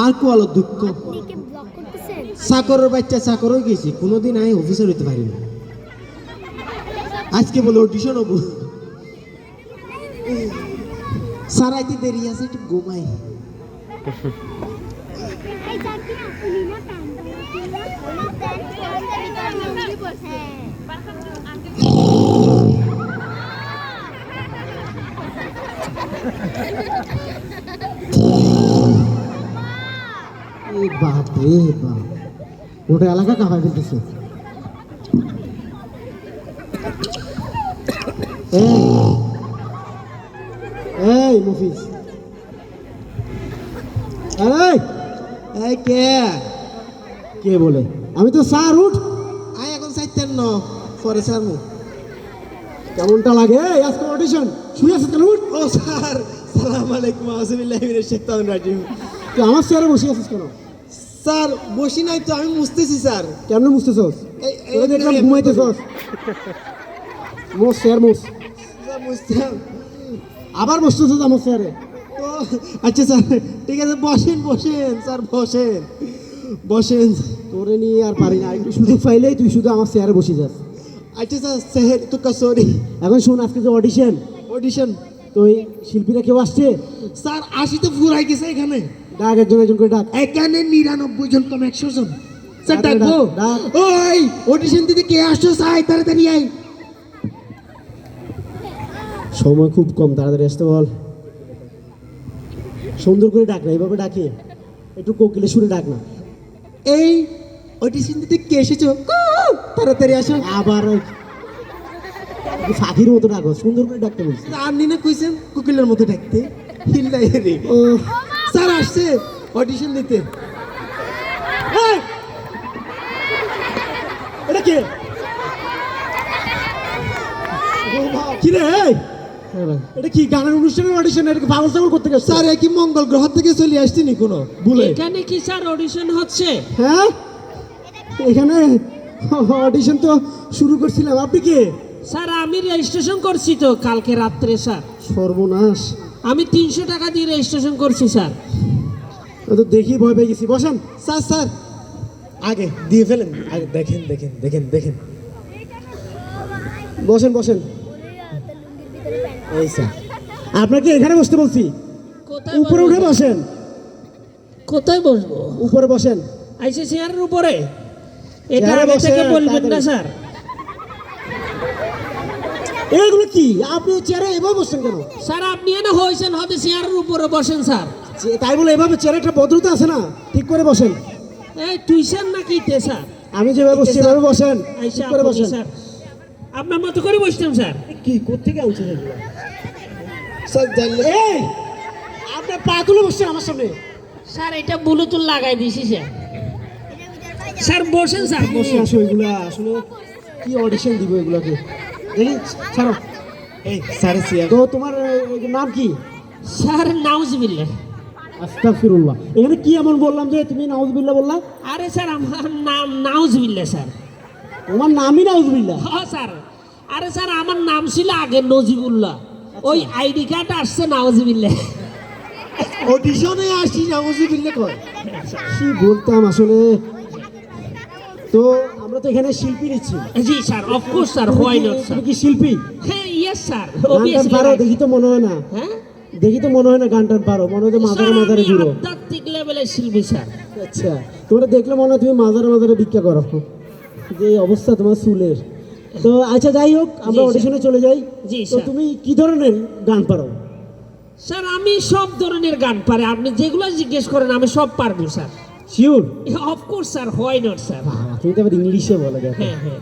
আর কো আলো দুঃখ চাকরের বাচ্চা চাকর হয়ে গেছি কোনোদিন আমি অফিসার হইতে পারি না। আজকে বলে অডিশন হব। স্যার আইতে দেরি আছে একটু ঘুমাই। হ্যাঁ। বাপ রে বাপ। ওটা এলাকা কামাই ফেলতেছে এই মুফিস এই এই কে? কে বলে? আমি তো স্যার উঠ। আই এখন চাইতেন ন পরে স্যার কেমনটা লাগে? আজকে অডিশন শুয়ে আছিস কেন? উঠ। ও স্যার সালাম আলাইকুম শাইতানির রাজিম। তুই আমার চেয়ারে বসে আছিস কেন? স্যার বসি নাই তো আমি মুছতেছি স্যার। কেমন মুছতেছস? তোরা দেখলাম ঘুমাইতেছস। মোস মোস স্যার, মুছতাম। আবার বসতেছস আমার চেয়ারে ও, আচ্ছা স্যার ঠিক আছে বসেন বসেন স্যার বসেন বসেন। তোরে নিয়ে আর পারি না একটু সুযোগ পাইলেই তুই শুধু আমার চেয়ারে বসে যাস। আচ্ছা স্যার স্যার তো সরি এখন শোন আজকে যে অডিশন অডিশন তো এই শিল্পীরা কেউ আসছে? স্যার আসি তো ফুরাই গেছে এখানে। ডাক একজন একজন করে ডাক। এখানে নিরানব্বই জন কম একশো জন। স্যার ডাকবো? ওই অডিশন দিতে কে আসছো? সাই তাড়াতাড়ি আই সময় খুব কম তাড়াতাড়ি আসতে বল। সুন্দর করে ডাক না এইভাবে ডাকে। একটু কোকিলে সুরে ডাক না। এই অডিশন দিতে কে এসেছ? তাড়াতাড়ি আসো। আবার ফাঁকির মতো ডাকো সুন্দর করে ডাকতে বলছি। আপনি না কইছেন কোকিলের মতো ডাকতে? হিল্লাই রে। ও। আসছে অডিশন দিতে। এটা কে? কি রে এটা কি গানের অনুষ্ঠানের অডিশন এটা পাগল ছাগল করতে গেছে স্যার একই মঙ্গল গ্রহ থেকে চলে আসছিনি কোনো? বলে। এখানে কি স্যার অডিশন হচ্ছে? হ্যাঁ? এখানে অডিশন তো শুরু করছিলাম। আপনি কে? স্যার আমি রেজিস্ট্রেশন করছি তো কালকে রাত্রে স্যার। সর্বনাশ। আমি তিনশো টাকা দিয়ে রেজিস্ট্রেশন করছি স্যার। তো দেখি ভয় পেয়ে গেছি। বসেন। Sir sir. আগে দিয়ে ফেলেন। আগে দেখেন দেখেন দেখেন দেখেন। বসেন বসেন। এই স্যার। আপনাকে এখানে বসতে বলছি। কোথায় উপরে উঠে বসেন। কোথায় বসবো? উপরে বসেন। আইসে চেয়ারের উপরে। এটা আগে থেকে বলবেন না স্যার। এগুলো কি? আপনি চেয়ারে এভাবে বসছেন কেন? স্যার আপনি এনে হয়েছেন হতে চেয়ারের উপরে বসেন স্যার। যে- তাই বলে এভাবে চেয়ারে একটা ভদ্রতা আছে না ঠিক করে বসেন। এই টুইশন নাকি তে স্যার আমি যেভাবে বসছি এভাবে বসেন ঠিক করে বসেন। স্যার আপনার মতো করে বসতাম স্যার। কি কোথেকে আনছেন এগুলো? স্যার জানলে এই আপনি পা তুলে বসছেন আমার সামনে। স্যার এটা ব্লুটুথ লাগাই দিছি স্যার। স্যার বসেন স্যার বসে আসো এগুলা? আসলে কি অডিশন দিব এগুলোকে? দেখি ছাড়ো। এই স্যার সিয়ার তো তোমার নাম কি? স্যার নাউজবিল্লা আস্তাগফিরুল্লাহ। এখানে কি এমন বললাম যে তুমি নাউজবিল্লাহ বললা? আরে স্যার আমার নাম নাউজবিল্লা স্যার। তোমার নামই নাউজবিল্লাহ? হ্যাঁ স্যার। আরে স্যার আমার নাম ছিল আগে নজিবুল্লাহ। ওই আইডি কার্ড আসছে নাউজবিল্লা অডিশনে আসি নাউজি বিল্লে কয়? কি বলতাম আসলে? তো আমরা তো এখানে শিল্পী নিচ্ছি। জি sir of course sir why not sir? কি শিল্পী? হ্যাঁ ইয়েস স্যার পারো দেখি তো মনে হয় না। হ্যাঁ? দেখি তো মনে হয় না গান টান পারো মনে হয় মাজারে মাজারে ঘুরো আধ্যাত্মিক লেভেলের শিল্পী স্যার আচ্ছা তোমরা দেখলে মনে হয় তুমি মাজারে মাজারে ভিক্ষা করো। যে এই অবস্থা তোমার চুলের। তো আচ্ছা যাই হোক আমরা অডিশনে চলে যাই। জি, তো স্যার। তুমি কি ধরনের গান পারো? স্যার আমি সব ধরনের গান পারি। আপনি যেগুলো জিজ্ঞেস করেন আমি সব পারব sir. Sure of course sir why not sir? তুমি তো আবার ইংলিশে বলে দেখো। হ্যাঁ হ্যাঁ।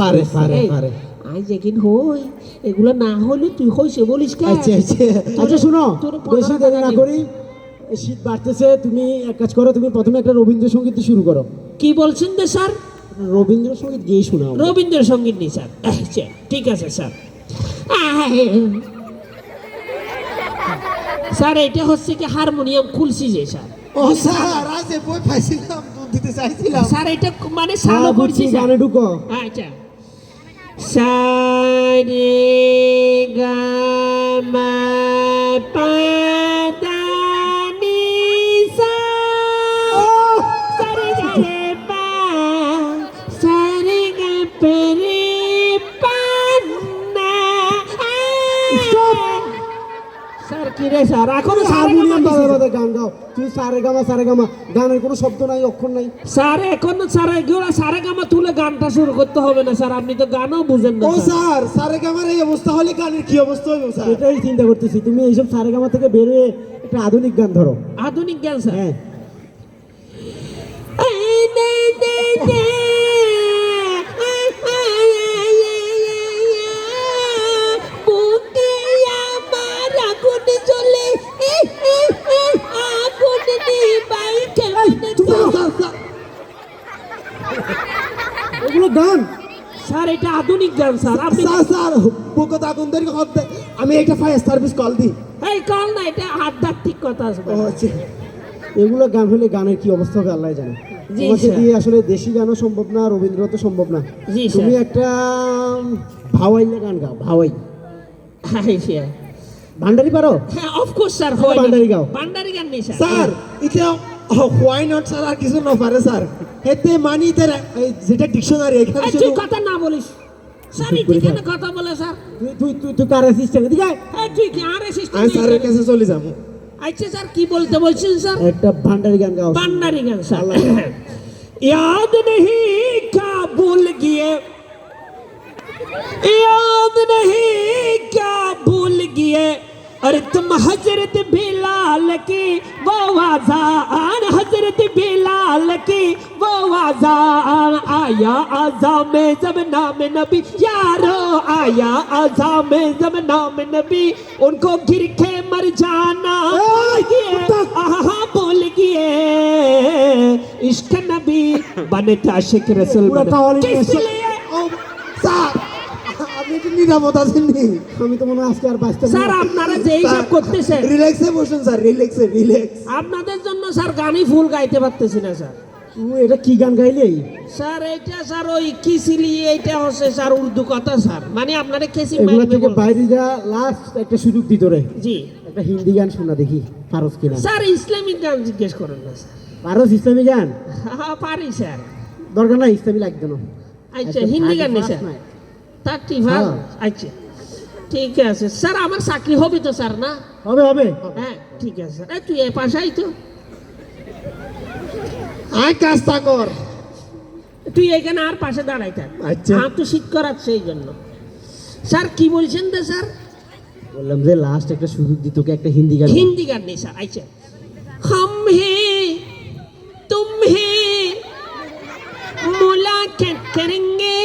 পারে পারে পারে। আই যেদিন হই এগুলো না হলে তুই হইছে বলিস কেন আচ্ছা আচ্ছা। আচ্ছা শুনো বেশি দেরি না করি। শীত বাড়তেছে তুমি এক কাজ করো তুমি প্রথমে একটা রবীন্দ্রসঙ্গীত শুরু করো। কি বলছেন স্যার? রবীন্দ্রসঙ্গীত গিয়ে শোনাও। রবীন্দ্রসঙ্গীত নেই স্যার। আচ্ছা ঠিক আছে স্যার। স্যার এটা হচ্ছে কি হারমোনিয়াম খুলছি যে স্যার। ও স্যার আজ এ বই পাইছিলাম দুধ দিতে চাইছিলাম। স্যার এটা মানে হ্যাঁ, সালো করছি স্যার। গানে ঢুকো। আচ্ছা। সারে গা মা পা দা স্যার স্যার এখনও হারমোনিয়াম বাজায় বাজায় গান গাও। তুই সারে গামা সারে গামা। গানের কোনো শব্দ নাই অক্ষর নাই। স্যার এখন স্যার এগুলো সারে গামা তুলে গানটা শুরু করতে হবে না স্যার। আপনি তো গানও বুঝেন না ও স্যার। সারে আমার এই অবস্থা হলে গানের কি অবস্থা হইব স্যার? এটাই চিন্তা করতেছি। তুমি এইসব সারে গামা থেকে বেরিয়ে একটা আধুনিক গান ধরো। আধুনিক গান স্যার। হ্যাঁ। এগুলো গান স্যার এটা আধুনিক গান স্যার। আপনি স্যার স্যার বুকত আগুন ধরে হত আমি একটা ফায়ার সার্ভিস কল দিই। এই কল না এটা আধ্যাত্মিক কথা আছে। আচ্ছা। এগুলো গান হলে গানের কি অবস্থা হবে আল্লাহ জানে। তোমাকে দিয়ে আসলে দেশি গানও সম্ভব না রবীন্দ্র তো সম্ভব না। তুমি একটা ভাওয়াইলে গান গাও ভাওয়াই। ভান্ডারি পারো? হ্যাঁ অফকোর্স স্যার বান্ডারি গাও। বান্ডারি গান নেই স্যার। স্যার এটা হোয়াই নট স্যার আর কিছু না পারে স্যার এতে মানি এতে এই যেটা ডিকশনারি এখানে এই, তুই শুধু কথা না বলিস স্যার চুপ এই করে কেন থাক। কথা বলে স্যার তুই তুই তুই তুই কার অ্যাসিস্ট্যান্ট এদিকে আয়। এই, তুই কি আর সিস্টেম আমি স্যারের কাছে চলে যাবো আচ্ছা স্যার কি বলতে বলছেন স্যার একটা ভান্ডারি গান গাও भंडारी गंज अल्लाह। याद नहीं क्या भूल गए याद नहीं क्या भूल गए अरे तुम हज़रत बिलाल की वो आजान हज़रत बिलाल की वो आजान। आया आजा में जब नाम नबी यारो आया आजा में जब नाम नबी। उनको गिर के मर जाना आहा बोल गए इश्क नबी बनता शिक रसूल बने। किस लिए? ও স্যার আপনি একটু নিরাপদ আছেন নি আমি তো মনে হয় আজকে আর বাঁচতে স্যার আপনারা যে এইসব করতেছেন। রিল্যাক্সে বসুন স্যার রিল্যাক্সে রিল্যাক্স আপনাদের জন্য স্যার গানই ফুল গাইতে পারতেছি না স্যার। এটা কি গান গাইলি? স্যার এইটা স্যার ওই কিসিলি এইটা হচ্ছে স্যার উর্দু কথা স্যার। মানে আপনারা কেসি এগুলো থেকে বাইরে যা লাস্ট একটা সুযোগ দিত রে। জি। একটা হিন্দি গান শোনা দেখি পারস কিনা স্যার ইসলামিক গান জিজ্ঞেস করেন না স্যার। পারস ইসলামী গান? হ্যাঁ পারি স্যার। দরকার না ইসলামী লাগবে না। আচ্ছা হিন্দি গান নেই স্যার। নাই থার্টি হ্যাঁ। ফাইভ আচ্ছা। ঠিক আছে। স্যার আমার চাকরি হবে তো স্যার না? হবে হবে। হ্যাঁ ঠিক আছে স্যার। তুই এ পাশাই তো। আয় কাজটা কর। তুই এখানে আর পাশে দাঁড়াই থাক। আচ্ছা। আর তো শীত করাচ্ছে এই জন্য। স্যার কি বলছেন তো স্যার? বললাম যে লাস্ট একটা সুযোগ দিই তোকে একটা হিন্দি গান হিন্দি গান নেই স্যার। আচ্ছা। হাম হে তুম হে মোলা কেরেঙ্গে।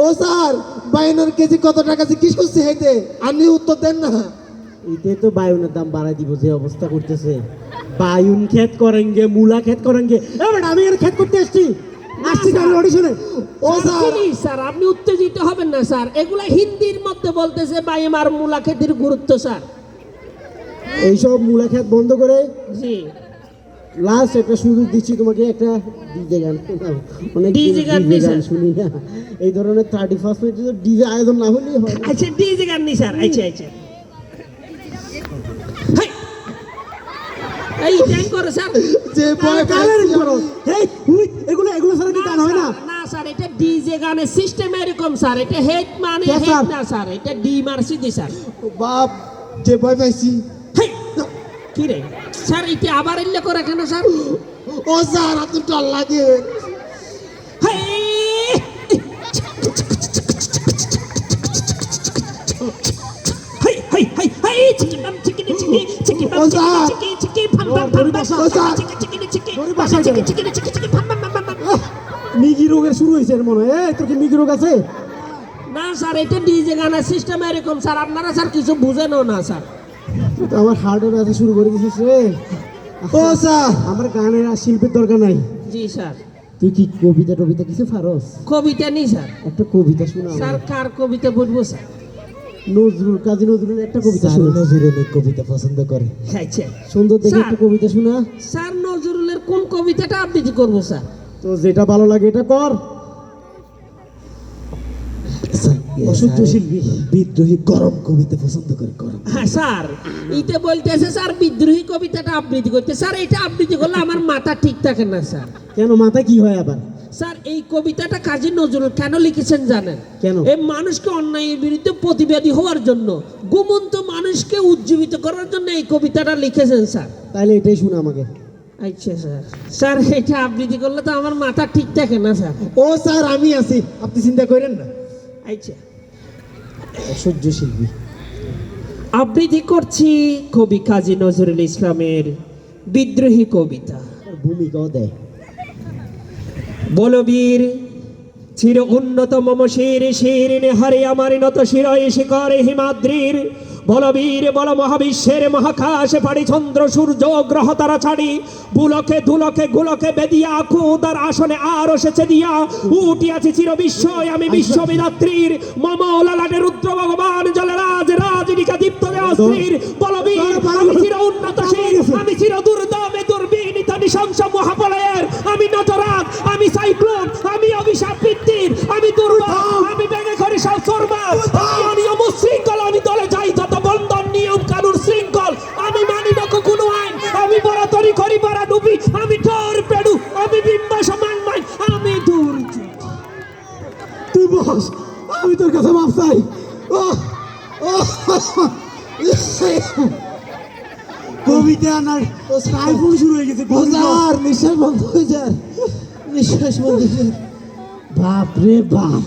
ও স্যার বাইনার কেজি কত টাকা আছে কি শুনছি হেঁটে আপনি উত্তর দেন না এতে তো বায়ুনের দাম বাড়াই দিব যে অবস্থা করতেছে বায়ুন ক্ষেত করেনগে মূলা ক্ষেত করেনগে এবার আমি এর ক্ষেত করতে আসছি আসছি গানের অডিশনে ও স্যার স্যার আপনি উত্তেজিত হবেন না স্যার এগুলা হিন্দির মধ্যে বলতেছে বায়াম আর মুলাকাতের গুরুত্ব স্যার এইসব মূলা ক্ষেত বন্ধ করে জি। লাস্ট একটা সুযোগ দিচ্ছি তোমাকে একটা ডিজে গান। অনেক ডিজে গান। শুনি না। এই ধরনের থার্টি ফার্স্ট মিনিটে তো ডিজে আয়োজন না হলেই হয়। আচ্ছা ডিজে গান নি স্যার আচ্ছা আচ্ছা। এই করে স্যার। যে ভয় কালের করো? এই এগুলো এগুলো ছাড়া কি গান হয় না? না স্যার এটা ডিজে গানের সিস্টেম এরকম স্যার। এটা হেড মানে হেড স্যার? না স্যার। এটা ডি মার্সি দি স্যার। বাপ যে ভয় পাইছি। কি রে? স্যার এটা আবার এলে করে কেন স্যার? ও স্যার এত ডর লাগে। মিগি রোগের শুরু হয়েছে মনে হয়। তোর কি মিগি রোগ আছে? না স্যার এটা ডিজে গানের সিস্টেম এরকম স্যার। আপনারা স্যার কিছু বুঝেনও না স্যার। তো আমার হার্টের ব্যথা শুরু করে দিছিস রে। ও স্যার। আমার গানের আর শিল্পের দরকার নাই। জি স্যার। তুই কি কবিতা টবিতা কিছু পারস? কবিতা নেই স্যার। একটা কবিতা শোনা স্যার কার কবিতা বলব স্যার? নজরুল কাজী নজরুলের একটা কবিতা শোনা। নজরুল কবিতা পছন্দ করে। আচ্ছা সুন্দর দেখে স্যার। একটা কবিতা শোনা। স্যার নজরুলের কোন কবিতাটা আবৃত্তি করব স্যার? তো যেটা ভালো লাগে এটা কর। অসহ্য শিল্পী। বিদ্রোহী গরম কবিতা পছন্দ করে গরম হ্যাঁ স্যার ইতে বলতেছে স্যার বিদ্রোহী কবিতাটা আবৃত্তি করতে। স্যার এটা আবৃত্তি করলে আমার মাথা ঠিক থাকে না স্যার। কেন মাথা কি হয় আবার? স্যার এই কবিতাটা কাজী নজরুল কেন লিখেছেন জানেন? কেন? এই মানুষকে অন্যায়ের বিরুদ্ধে প্রতিবাদী হওয়ার জন্য ঘুমন্ত মানুষকে উজ্জীবিত করার জন্য এই কবিতাটা লিখেছেন স্যার। তাহলে এটাই শুনে আমাকে। আচ্ছা স্যার। স্যার এটা আবৃত্তি করলে তো আমার মাথা ঠিক থাকে না স্যার। ও স্যার আমি আছি। আপনি চিন্তা করেন না। আচ্ছা। অসহ্য শিল্পী আবৃত্তি করছি কবি কাজী নজরুল ইসলামের বিদ্রোহী কবিতা। ভূমিকা দেয়। বলবীর চির উন্নত মম শির শির হারে আমার নত শিরয় শিকারে হিমাদ্রির বলবীর বল মহাবিশ্বের মহাকাশে পাড়ি চন্দ্র সূর্য গ্রহ তারা ছাড়ি। বুলকে দুলকে গুলকে বেদিয়া খুদার আসনে আর এসেছে দিয়া। উঠিয়াছি চির বিশ্বয় আমি বিশ্ববিদাত্রীর। মম লালাটে রুদ্র ভগবান জলরাজ রাজনিকা দীপ্ত দেওয়াস্ত্রীর বলবীর আমি চির উন্নত শির আমি চির দুর্দমে দুর্বিনীত নৃশংস মহাপলয়ের আমি নটরাজ আমি সাইক্লোন আমি অভিশাপ বৃত্তির আমি দুর্বল আমি ভেঙে করে সব সর্বা কবিতা আনার টাইফুন শুরু হয়ে গেছে স্যার নিঃশ্বাস বন্ধ হয়ে যার নিঃশ্বাস বন্ধ হয়ে বাপ রে বাপ।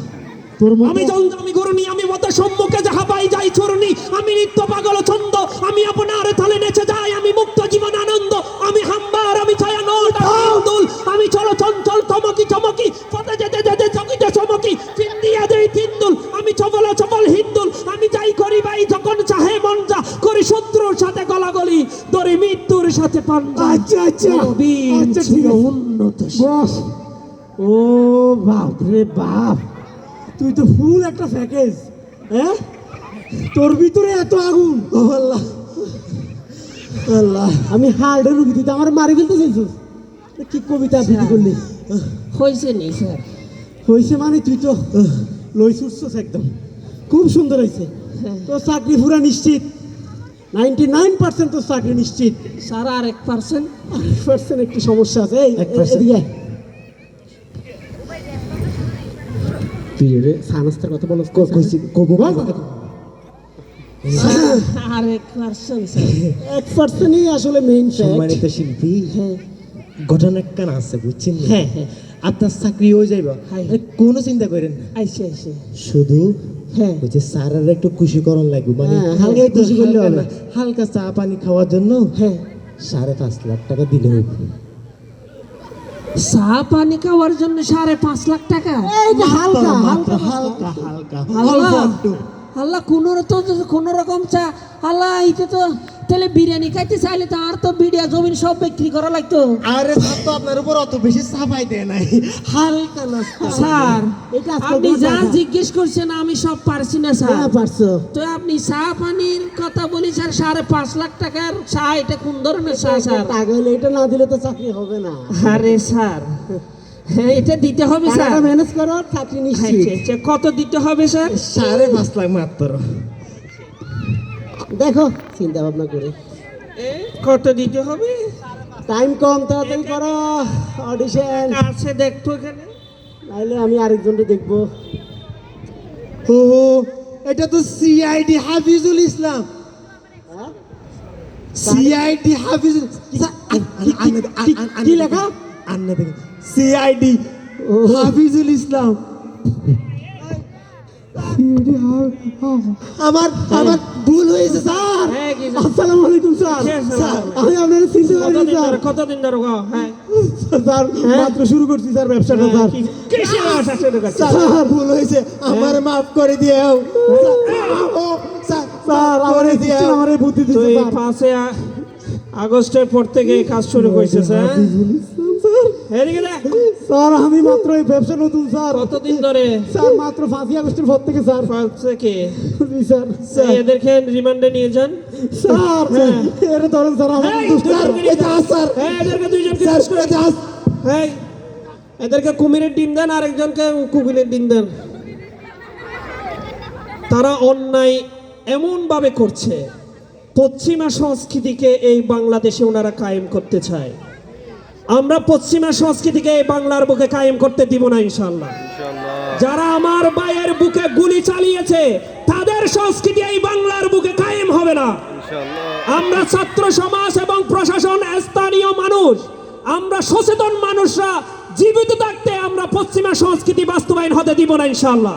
তোর আমি মতো আমি গরুনি আমি মত সম্মুখে যাহা পাই যাই চরণি আমি নিত্য পাগল ছন্দ আমি আপনার তলে নেচে যাই আমি মুক্ত জীবন আনন্দ। আমি হাম্বার আমি ছায়া নট ইন্দুল আমি চলো চঞ্চল চমকি চমকি। পথে যেতে যেতে চকিতে চমকি। চিন্দিয়া দেই তিন্দুল আমি চবল চবল হিন্দুল। আমি যাই করি ভাই যখন চাহে মন যা। শত্রুর সাথে গলাগলি দরি মৃত্যুর সাথে পাঞ্জা। আচ্ছা আচ্ছা। আচ্ছা ঠিক উন্নত বস। ও বাপ রে বাপ। তুই তো ফুল একটা প্যাকেজ হ্যাঁ? তোর ভিতরে এত আগুন। আল্লাহ। আল্লাহ। আমি হার্ডে রুগী তুই তো আমার মারি ফেলতে চাইছিস? কি কবিতা আবৃত্তি করলি? হয়েছে নি স্যার। হয়েছে মানে তুই তো লই ছুটছস একদম। খুব সুন্দর হয়েছে তোর চাকরি পুরা নিশ্চিত। নাইনটি নাইন পার্সেন্ট তোর চাকরি নিশ্চিত। স্যার আর এক পার্সেন্ট? পার্সেন্ট একটু সমস্যা আছে। এক তুই রে সানাস্তার কথা বলো। কইছি কবো আর এক পার্সেন্ট এক পার্সেন্টই আসলে মেইন সম্মানিত শিল্পী ঘটনা কান আছে বুঝছেন? হ্যাঁ, হ্যাঁ। আপনার চাকরি হয়ে যাইব। হ্যাঁ। আরে কোনো চিন্তা করেন না। আইসে আইসে। শুধু হ্যাঁ ওই যে স্যারের একটু খুশি করণ লাগবে মানে হ্যাঁ, হালকা খুশি করলে হবে। না, হালকা চা পানি খাওয়ার জন্য হ্যাঁ। সাড়ে পাঁচ লাখ টাকা দিলে হইবে চা পানি খাওয়ার জন্য সাড়ে পাঁচ লাখ টাকা? হালকা হালকা হালকা হালকা আল্লাহ কোনো তো কোন রকম চা আল্লাহ এইটা তো তাহলে বিরিয়ানি খাইতে চাইলে তো আর তো বিড়িয়া জমিন সব বিক্রি করা লাগতো। আরে স্যার তো আপনার উপর অত বেশি চাপাই দেয় নাই। হালকা নাস্তা। স্যার আপনি যা জিজ্ঞেস করছেন আমি সব পারছি না স্যার। হ্যাঁ পারছ। তো আপনি চা পানির কথা বলি স্যার সাড়ে পাঁচ লাখ টাকার চা এটা কোন ধরনের চা স্যার? হইলে এটা না দিলে তো চাকরি হবে না। আরে স্যার হ্যাঁ এটা দিতে হবে স্যার। ম্যানেজ করো চাকরি নিশ্চিত। আচ্ছা, আচ্ছা, কত দিতে হবে স্যার? সাড়ে পাঁচ লাখ মাত্র। দেখো চিন্তা ভাবনা করে কত দিতে হবে টাইম কম তাড়াতাড়ি করো অডিশন আছে দেখতো এখানে নাইলে আমি আরেকজনকে দেখব ও এটা তো সিআইডি হাফিজুল ইসলাম হ্যাঁ? সিআইডি হাফিজুল কি- লেখা? আন্না দেখেন সিআইডি। হাফিজুল ইসলাম আমার আমার ভুল হয়েছে স্যার। হ্যাঁ? আসসালামু আলাইকুম স্যার। আমি আপনার চিনতে পারিনি স্যার। কতদিন ধরে? হ্যাঁ। স্যার মাত্র শুরু করছি স্যার ব্যবসাটা স্যার? স্যার ভুল হয়েছে। আমার মাফ করে দিও স্যার আমার আমার বুদ্ধি তো দিচ্ছে স্যার। পাঁচে আগস্টের পর থেকে কাজ শুরু করেছে স্যার। স্যার স্যার আমি মাত্র এই ব্যবসা নতুন স্যার। কতদিন ধরে? স্যার মাত্র পাঁচই আগস্টের পর থেকে স্যার। থেকে? জি স্যার। এই এদেরকে রিমান্ডে নিয়ে যান। স্যার এর ধরেন স্যার আমার স্যার। এটা স্যার। এই, এদেরকে দুইজনকে স্যার করে এই, এদেরকে কুমিরের ডিম দেন আরেকজনকে কুকিলের ডিম দেন। তারা অন্যায় এমনভাবে করছে। পশ্চিমা সংস্কৃতিকে এই বাংলাদেশে ওনারা কায়েম করতে চায়। আমরা পশ্চিমা সংস্কৃতিকে এই বাংলার বুকে কায়েম করতে দিব না ইনশাল্লাহ যারা আমার ভাইয়ের বুকে গুলি চালিয়েছে তাদের সংস্কৃতি এই বাংলার বুকে কায়েম হবে না। আমরা ছাত্র সমাজ এবং প্রশাসন স্থানীয় মানুষ আমরা সচেতন মানুষরা জীবিত থাকতে আমরা পশ্চিমা সংস্কৃতি বাস্তবায়ন হতে দিব না ইনশাল্লাহ